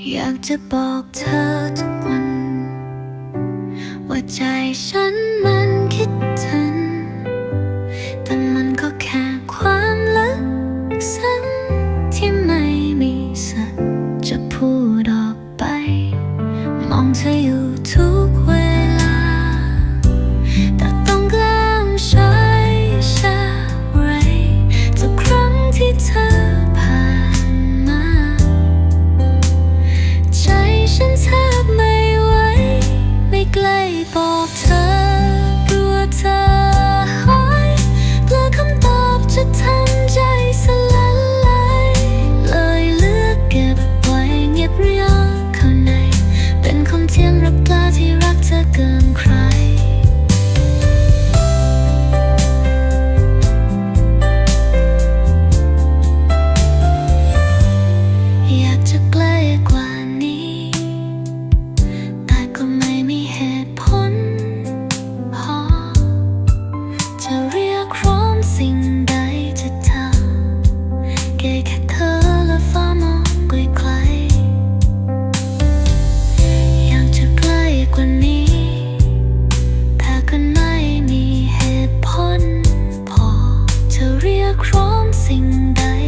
อยากจะบอกเธอทุกวัน ว่าใจฉันมันคิดถึงแต่มันก็แค่ความลึกซึ้งที่ไม่มีสัจจะพูดออกไป มองเธออยู่ทุกวัน สียงรับกล้าที่รักเธอเกินใคร crossing that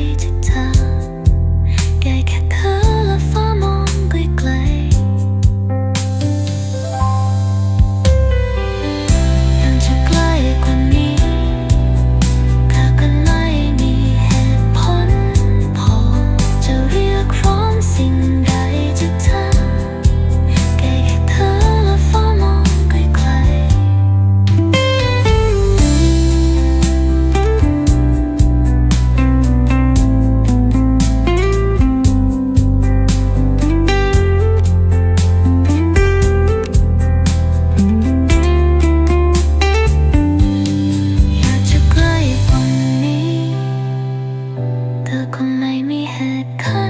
ดคำ